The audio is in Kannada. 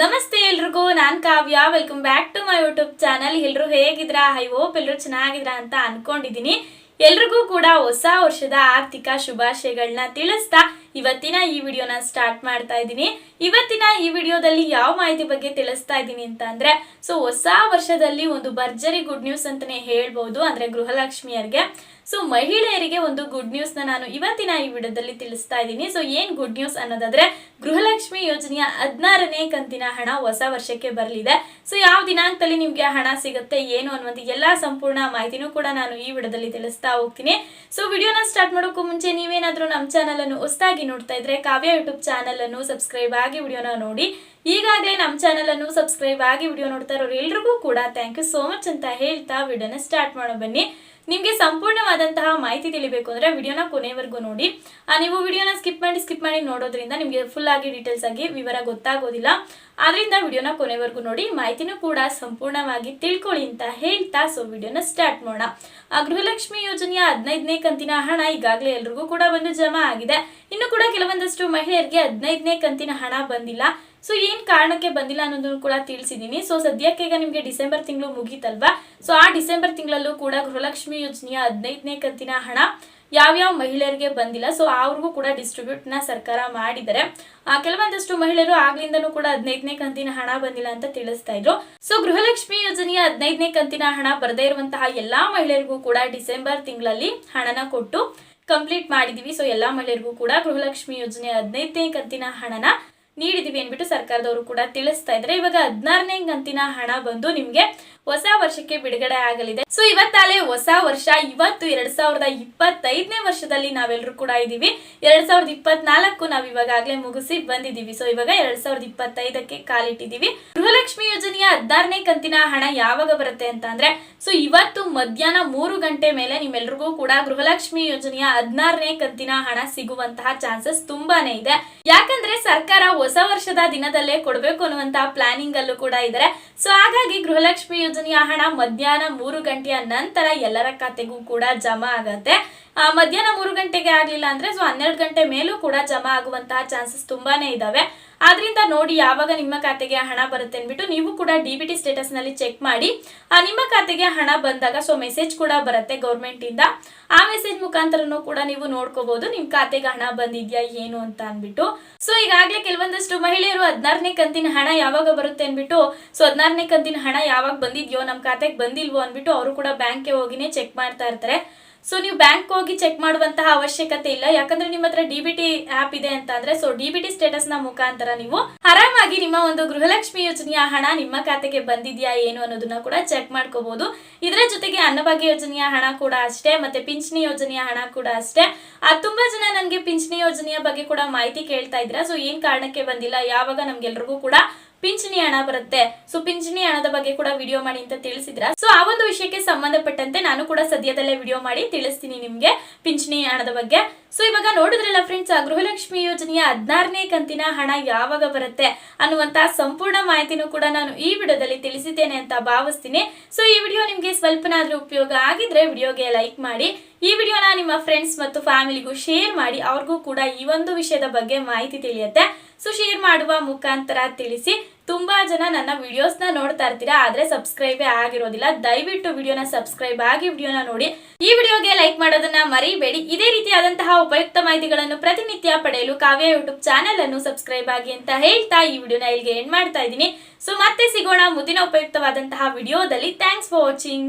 ನಮಸ್ತೆ ಎಲ್ರಿಗೂ, ನಾನ್ Kavya. Welcome back to my YouTube channel ಎಲ್ರು ಹೇಗಿದ್ರಾ ಐ ಹೋಪ್ ಎಲ್ಲರೂ ಚೆನ್ನಾಗಿದ್ರಾ ಅಂತ ಅನ್ಕೊಂಡಿದೀನಿ ಎಲ್ರಿಗೂ ಕೂಡ ಹೊಸ ವರ್ಷದ ಆರ್ಥಿಕ ಶುಭಾಶಯಗಳನ್ನ ತಿಳಿಸ್ತಾ ಇವತ್ತಿನ ಈ ವಿಡಿಯೋನ ಸ್ಟಾರ್ಟ್ ಮಾಡ್ತಾ ಇದ್ದೀನಿ. ಇವತ್ತಿನ ಈ ವಿಡಿಯೋದಲ್ಲಿ ಯಾವ ಮಾಹಿತಿ ಬಗ್ಗೆ ತಿಳಿಸ್ತಾ ಇದ್ದೀನಿ ಅಂತ ಅಂದ್ರೆ ಸೊ ಹೊಸ ವರ್ಷದಲ್ಲಿ ಒಂದು ಭರ್ಜರಿ ಗುಡ್ ನ್ಯೂಸ್ ಅಂತಾನೆ ಹೇಳ್ಬೋದು. ಅಂದ್ರೆ ಗೃಹಲಕ್ಷ್ಮಿಯರಿಗೆ. ಸೊ ಮಹಿಳೆಯರಿಗೆ ಒಂದು ಗುಡ್ ನ್ಯೂಸ್ನ ನಾನು ಇವತ್ತಿನ ಈ ವಿಡಿಯೋದಲ್ಲಿ ತಿಳಿಸ್ತಾ ಇದ್ದೀನಿ. ಸೊ ಏನು ಗುಡ್ ನ್ಯೂಸ್ ಅನ್ನೋದಾದ್ರೆ, ಗೃಹಲಕ್ಷ್ಮಿ ಯೋಜನೆಯ ಹದಿನಾರನೇ ಕಂತಿನ ಹಣ ಹೊಸ ವರ್ಷಕ್ಕೆ ಬರಲಿದೆ. ಸೊ ಯಾವ ದಿನಾಂಕದಲ್ಲಿ ನಿಮಗೆ ಹಣ ಸಿಗುತ್ತೆ, ಏನು ಅನ್ನುವಂಥ ಎಲ್ಲಾ ಸಂಪೂರ್ಣ ಮಾಹಿತಿನೂ ಕೂಡ ನಾನು ಈ ವಿಡಿಯೋದಲ್ಲಿ ತಿಳಿಸ್ತಾ ಹೋಗ್ತೀನಿ. ಸೊ ವಿಡಿಯೋನ ಸ್ಟಾರ್ಟ್ ಮಾಡೋಕ್ಕೂ ಮುಂಚೆ ನೀವೇನಾದರೂ ನಮ್ಮ ಚಾನಲ್ ಅನ್ನು ಹೊಸದಾಗಿ ನೋಡ್ತಾ ಇದ್ರೆ, ಕಾವ್ಯ ಯೂಟ್ಯೂಬ್ ಚಾನಲ್ ಅನ್ನು ಸಬ್ಸ್ಕ್ರೈಬ್ ಆಗಿ ವಿಡಿಯೋನ ನೋಡಿ. ಈಗಾಗಲೇ ನಮ್ಮ ಚಾನಲ್ ಅನ್ನು ಸಬ್ಸ್ಕ್ರೈಬ್ ಆಗಿ ವಿಡಿಯೋ ನೋಡ್ತಾ ಇರೋರು ಎಲ್ರಿಗೂ ಕೂಡ ಥ್ಯಾಂಕ್ ಯು ಸೋ ಮಚ್ ಅಂತ ಹೇಳ್ತಾ ವಿಡಿಯೋನ ಸ್ಟಾರ್ಟ್ ಮಾಡೋ ಬನ್ನಿ. ನಿಮಗೆ ಸಂಪೂರ್ಣವಾದಂತಹ ಮಾಹಿತಿ ತಿಳಿಬೇಕು ಅಂದರೆ ವಿಡಿಯೋನ ಕೊನೆವರೆಗೂ ನೋಡಿ. ನೀವು ವಿಡಿಯೋನ ಸ್ಕಿಪ್ ಮಾಡಿ ಸ್ಕಿಪ್ ಮಾಡಿ ನೋಡೋದ್ರಿಂದ ನಿಮಗೆ ಫುಲ್ ಆಗಿ ಡೀಟೇಲ್ಸ್ ಆಗಿ ವಿವರ ಗೊತ್ತಾಗೋದಿಲ್ಲ. ಆದ್ರಿಂದ ವಿಡಿಯೋನ ಕೊನೆವರೆಗೂ ನೋಡಿ, ಮಾಹಿತಿನೂ ಕೂಡ ಸಂಪೂರ್ಣವಾಗಿ ತಿಳ್ಕೊಳ್ಳಿ ಅಂತ ಹೇಳ್ತಾ ಸೊ ವಿಡಿಯೋನ ಸ್ಟಾರ್ಟ್ ಮಾಡೋಣ ಗೃಹಲಕ್ಷ್ಮಿ ಯೋಜನೆಯ ಹದಿನೈದನೇ ಕಂತಿನ ಹಣ ಈಗಾಗಲೇ ಎಲ್ರಿಗೂ ಕೂಡ ಬಂದು ಜಮಾ ಆಗಿದೆ. ಇನ್ನು ಕೂಡ ಕೆಲವೊಂದಷ್ಟು ಮಹಿಳೆಯರಿಗೆ ಹದಿನೈದನೇ ಕಂತಿನ ಹಣ ಬಂದಿಲ್ಲ. ಸೊ ಏನ್ ಕಾರಣಕ್ಕೆ ಬಂದಿಲ್ಲ ಅನ್ನೋದನ್ನು ಕೂಡ ತಿಳಿಸಿದ್ದೀನಿ ಸೊ ಸದ್ಯಕ್ಕೆ ಈಗ ನಿಮಗೆ ಡಿಸೆಂಬರ್ ತಿಂಗಳು ಮುಗೀತಲ್ವಾ? ಸೊ ಆ ಡಿಸೆಂಬರ್ ತಿಂಗಳಲ್ಲೂ ಕೂಡ ಗೃಹಲಕ್ಷ್ಮಿ ಯೋಜನೆಯ ಹದಿನೈದನೇ ಕಂತಿನ ಹಣ ಯಾವ್ಯಾವ ಮಹಿಳೆಯರಿಗೆ ಬಂದಿಲ್ಲ. ಸೊ ಅವ್ರಿಗೂ ಕೂಡ ಡಿಸ್ಟ್ರಿಬ್ಯೂಟ್ನ ಸರ್ಕಾರ ಮಾಡಿದ್ದಾರೆ. ಆ, ಕೆಲವೊಂದಷ್ಟು ಮಹಿಳೆಯರು ಆಗ್ಲಿಂದನೂ ಕೂಡ ಹದಿನೈದನೇ ಕಂತಿನ ಹಣ ಬಂದಿಲ್ಲ ಅಂತ ತಿಳಿಸ್ತಾ ಇದ್ರು. ಸೊ ಗೃಹಲಕ್ಷ್ಮಿ ಯೋಜನೆಯ ಹದಿನೈದನೇ ಕಂತಿನ ಹಣ ಬರದೇ ಇರುವಂತಹ ಎಲ್ಲಾ ಮಹಿಳೆಯರಿಗೂ ಕೂಡ ಡಿಸೆಂಬರ್ ತಿಂಗಳಲ್ಲಿ ಹಣನ ಕೊಟ್ಟು ಕಂಪ್ಲೀಟ್ ಮಾಡಿದೀವಿ. ಸೊ ಎಲ್ಲಾ ಮಹಿಳೆಯರಿಗೂ ಕೂಡ ಗೃಹಲಕ್ಷ್ಮಿ ಯೋಜನೆಯ ಹದಿನೈದನೇ ಕಂತಿನ ಹಣನ ನೀಡಿದೀವಿ ಅಂದ್ಬಿಟ್ಟು ಸರ್ಕಾರದವರು ಕೂಡ ತಿಳಿಸ್ತಾ ಇದ್ದಾರೆ. ಇವಾಗ ಹದಿನಾರನೇ ಕಂತಿನ ಹಣ ಬಂದು ನಿಮ್ಗೆ ಹೊಸ ವರ್ಷಕ್ಕೆ ಬಿಡುಗಡೆ ಆಗಲಿದೆ. ಸೊ ಇವತ್ತಾಲೆ ಹೊಸ ವರ್ಷ. ಇವತ್ತು ಎರಡ್ ಸಾವಿರದ ಇಪ್ಪತ್ತೈದನೇ ವರ್ಷದಲ್ಲಿ ನಾವೆಲ್ಲರೂ ಕೂಡ ಇದೀವಿ ಎರಡ್ ಸಾವಿರದ ಇಪ್ಪತ್ನಾಲ್ಕು ನಾವ್ ಇವಾಗಲೇ ಮುಗಿಸಿ ಬಂದಿದೀವಿ ಸೊ ಇವಾಗ ಎರಡ್ ಸಾವಿರದ ಇಪ್ಪತ್ತೈದಕ್ಕೆ ಕಾಲಿಟ್ಟಿದೀವಿ ಗೃಹಲಕ್ಷ್ಮಿ ಯೋಜನೆಯ ಹದಿನಾರನೇ ಕಂತಿನ ಹಣ ಯಾವಾಗ ಬರುತ್ತೆ ಅಂತ ಅಂದ್ರೆ ಸೊ ಇವತ್ತು ಮಧ್ಯಾಹ್ನ ಮೂರು ಗಂಟೆ ಮೇಲೆ ನಿಮ್ಮೆಲ್ರಿಗೂ ಕೂಡ ಗೃಹಲಕ್ಷ್ಮಿ ಯೋಜನೆಯ ಹದಿನಾರನೇ ಕಂತಿನ ಹಣ ಸಿಗುವಂತಹ ಚಾನ್ಸಸ್ ತುಂಬಾನೇ ಇದೆ. ಯಾಕಂದ್ರೆ ಸರ್ಕಾರ ಹೊಸ ವರ್ಷದ ದಿನದಲ್ಲೇ ಕೊಡಬೇಕು ಅನ್ನುವಂತಹ ಪ್ಲಾನಿಂಗ್ ಅಲ್ಲೂ ಕೂಡ ಇದ್ದಾರೆ ಸೊ ಹಾಗಾಗಿ ಗೃಹಲಕ್ಷ್ಮಿ ಯೋಜನೆಯ ಹಣ ಮಧ್ಯಾಹ್ನ ಮೂರು ಗಂಟೆಯ ನಂತರ ಎಲ್ಲರ ಖಾತೆಗೂ ಕೂಡ ಜಮಾ ಆಗತ್ತೆ. ಮಧ್ಯಾಹ್ನ ಮೂರು ಗಂಟೆಗೆ ಆಗ್ಲಿಲ್ಲ ಅಂದ್ರೆ ಸೊ ಹನ್ನೆರಡು ಗಂಟೆ ಮೇಲೂ ಕೂಡ ಜಮಾ ಆಗುವಂತಹ ಚಾನ್ಸಸ್ ತುಂಬಾನೇ ಇದಾವೆ. ಆದ್ರಿಂದ ನೋಡಿ ಯಾವಾಗ ನಿಮ್ಮ ಖಾತೆಗೆ ಹಣ ಬರುತ್ತೆ ಅಂದ್ಬಿಟ್ಟು ನೀವು ಕೂಡ ಡಿ ಬಿ ಟಿ ಸ್ಟೇಟಸ್ನಲ್ಲಿ ಚೆಕ್ ಮಾಡಿ. ನಿಮ್ಮ ಖಾತೆಗೆ ಹಣ ಬಂದಾಗ ಸೊ ಮೆಸೇಜ್ ಕೂಡ ಬರುತ್ತೆ ಗೌರ್ಮೆಂಟ್ ಇಂದ. ಆ ಮೆಸೇಜ್ ಮುಖಾಂತರನೂ ಕೂಡ ನೀವು ನೋಡ್ಕೋಬಹುದು ನಿಮ್ ಖಾತೆಗೆ ಹಣ ಬಂದಿದ್ಯಾ, ಏನು ಅಂತ ಅಂದ್ಬಿಟ್ಟು. ಸೊ, ಈಗಾಗಲೇ ಕೆಲವೊಂದಷ್ಟು ಮಹಿಳೆಯರು ಹದಿನಾರನೇ ಕಂತಿನ ಹಣ ಯಾವಾಗ ಬರುತ್ತೆ ಅಂದ್ಬಿಟ್ಟು, ಸೊ ಹದಿನಾರನೇ ಕಂತಿನ ಹಣ ಯಾವಾಗ ಬಂದಿದ್ಯೋ, ನಮ್ ಖಾತೆಗೆ ಬಂದಿಲ್ವೋ ಅಂದ್ಬಿಟ್ಟು ಅವರು ಕೂಡ ಬ್ಯಾಂಕ್ಗೆ ಹೋಗಿನೇ ಚೆಕ್ ಮಾಡ್ತಾ ಇರ್ತಾರೆ. ಸೊ ನೀವು ಬ್ಯಾಂಕ್ ಹೋಗಿ ಚೆಕ್ ಮಾಡುವಂತಹ ಅವಶ್ಯಕತೆ ಇಲ್ಲ. ಯಾಕಂದ್ರೆ ನಿಮ್ಮ ಹತ್ರ ಡಿಬಿಟಿ ಆಪ್ ಇದೆ ಅಂತ ಅಂದ್ರೆ ಸೊ ಡಿಬಿಟಿ ಸ್ಟೇಟಸ್ನ ಮುಖಾಂತರ ನೀವು ಆರಾಮಾಗಿ ನಿಮ್ಮ ಒಂದು ಗೃಹಲಕ್ಷ್ಮಿ ಯೋಜನೆಯ ಹಣ ನಿಮ್ಮ ಖಾತೆಗೆ ಬಂದಿದ್ಯಾ ಏನು ಅನ್ನೋದನ್ನ ಕೂಡ ಚೆಕ್ ಮಾಡ್ಕೋಬಹುದು ಇದರ ಜೊತೆಗೆ ಅನ್ನಭಾಗ್ಯ ಯೋಜನೆಯ ಹಣ ಕೂಡ ಅಷ್ಟೇ ಮತ್ತೆ ಪಿಂಚಣಿ ಯೋಜನೆಯ ಹಣ ಕೂಡ ಅಷ್ಟೇ. ಆ, ತುಂಬಾ ಜನ ನನಗೆ ಪಿಂಚಣಿ ಯೋಜನೆಯ ಬಗ್ಗೆ ಕೂಡ ಮಾಹಿತಿ ಕೇಳ್ತಾ ಇದ್ರ ಸೊ ಏನ್ ಕಾರಣಕ್ಕೆ ಬಂದಿಲ್ಲ? ಯಾವಾಗ ನಮ್ಗೆಲ್ರಿಗೂ ಕೂಡ ಪಿಂಚಣಿ ಹಣ ಬರುತ್ತೆ. ಸೊ ಪಿಂಚಣಿ ಹಣದ ಬಗ್ಗೆ ಕೂಡ ವಿಡಿಯೋ ಮಾಡಿ ಅಂತ ತಿಳಿಸಿದ್ರ? ಸೊ ಆ ಒಂದು ವಿಷಯಕ್ಕೆ ಸಂಬಂಧಪಟ್ಟಂತೆ ನಾನು ಕೂಡ ಸದ್ಯದಲ್ಲೇ ವಿಡಿಯೋ ಮಾಡಿ ತಿಳಿಸ್ತೀನಿ ನಿಮ್ಗೆ ಪಿಂಚಣಿ ಹಣದ ಬಗ್ಗೆ. ಸೊ ಇವಾಗ ನೋಡಿದ್ರಲ್ಲ ಫ್ರೆಂಡ್ಸ್ ಗೃಹಲಕ್ಷ್ಮಿ ಯೋಜನೆಯ ಹದಿನಾರನೇ ಕಂತಿನ ಹಣ ಯಾವಾಗ ಬರುತ್ತೆ ಅನ್ನುವಂತಹ ಸಂಪೂರ್ಣ ಮಾಹಿತಿನೂ ಕೂಡ ನಾನು ಈ ವಿಡಿಯೋದಲ್ಲಿ ತಿಳಿಸಿದ್ದೇನೆ ಅಂತ ಭಾವಿಸ್ತೀನಿ. ಸೊ ಈ ವಿಡಿಯೋ ನಿಮ್ಗೆ ಸ್ವಲ್ಪನಾದ್ರೂ ಉಪಯೋಗ ಆಗಿದ್ರೆ ವಿಡಿಯೋಗೆ ಲೈಕ್ ಮಾಡಿ. ಈ ವಿಡಿಯೋನ ನಿಮ್ಮ ಫ್ರೆಂಡ್ಸ್ ಮತ್ತು ಫ್ಯಾಮಿಲಿಗೂ ಶೇರ್ ಮಾಡಿ. ಅವ್ರಿಗೂ ಕೂಡ ಈ ಒಂದು ವಿಷಯದ ಬಗ್ಗೆ ಮಾಹಿತಿ ತಿಳಿಯುತ್ತೆ. ಸೊ ಶೇರ್ ಮಾಡುವ ಮುಖಾಂತರ ತಿಳಿಸಿ. ತುಂಬಾ ಜನ ನನ್ನ ವಿಡಿಯೋಸ್ನ ನೋಡ್ತಾ ಇರ್ತೀರಾ, ಆದ್ರೆ ಸಬ್ಸ್ಕ್ರೈಬೇ ಆಗಿರೋದಿಲ್ಲ. ದಯವಿಟ್ಟು ವಿಡಿಯೋನ ಸಬ್ಸ್ಕ್ರೈಬ್ ಆಗಿ ವಿಡಿಯೋನ ನೋಡಿ. ಈ ವಿಡಿಯೋಗೆ ಲೈಕ್ ಮಾಡೋದನ್ನ ಮರಿಬೇಡಿ. ಇದೇ ರೀತಿಯಾದಂತಹ ಉಪಯುಕ್ತ ಮಾಹಿತಿಗಳನ್ನು ಪ್ರತಿನಿತ್ಯ ಪಡೆಯಲು ಕಾವ್ಯ ಯೂಟ್ಯೂಬ್ ಚಾನೆಲ್ ಅನ್ನು ಸಬ್ಸ್ಕ್ರೈಬ್ ಆಗಿ ಅಂತ ಹೇಳ್ತಾ ಈ ವಿಡಿಯೋನ ಇಲ್ಲಿಗೆ ಎಂಡ್ ಮಾಡ್ತಾ ಇದ್ದೀನಿ. ಸೊ ಮತ್ತೆ ಸಿಗೋಣ ಮುಂದಿನ ಉಪಯುಕ್ತವಾದಂತಹ ವಿಡಿಯೋದಲ್ಲಿ ಥ್ಯಾಂಕ್ಸ್ ಫಾರ್ ವಾಚಿಂಗ್